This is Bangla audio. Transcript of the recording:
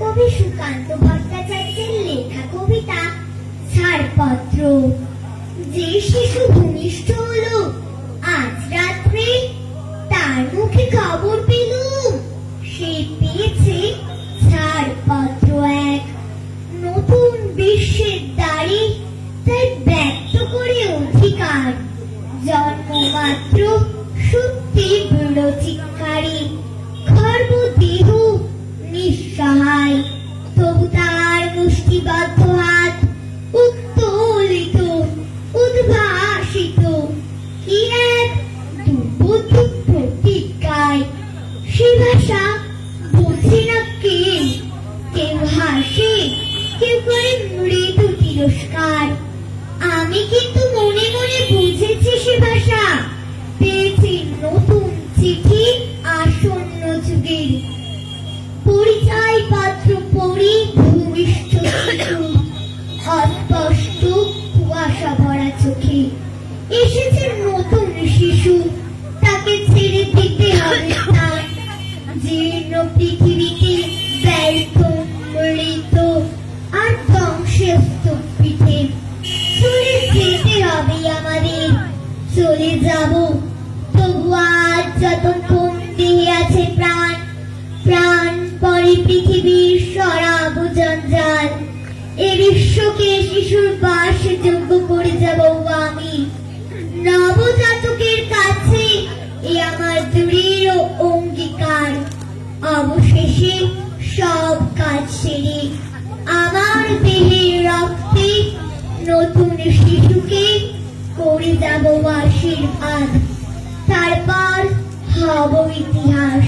কবি সুকান্ত ভট্টাচার্যের লেখা কবিতা, ছাড়পত্র। যে শিশু ভূমিষ্ঠ হলো, আজ রাত্রে তার মুখে খবর পেলুম সে পেয়েছে ছাড়পত্র এক। নতুন বিশ্বের দাড়ি তাই ব্যক্ত করে অধিকার, জন্মমাত্র কেউ করে মৃদু তিরস্কার। আমি কিন্তু মনে মনে বুঝেছি সে ভাষা পেয়েছি নতুন চিঠি আসন্ন যুগের। পরিচয় পত্র ভূমিষ্ঠ অস্পষ্ট কুয়াশা ভরা চোখে। এসেছে নতুন শিশু। তাকে ছেড়ে দিতে হবে জীর্ণ পৃথিবীতে ব্যর্থ যাব। তবু আজ যতক্ষণ দেহে আছে প্রাণ প্রাণ পরে পৃথিবীর সরাব জঞ্জাল। এ বিশ্বকে শিশুর বাস যোগ্য করে যাব আমি। নবজাতকের কাছে এ আমার দৃঢ় অঙ্গীকার। অবশেষে সব কাজ সেরে আমার দেহের রক্তে নতুন শিশুকে করে যাব আশীর্বাদ তারপর হব ইতিহাস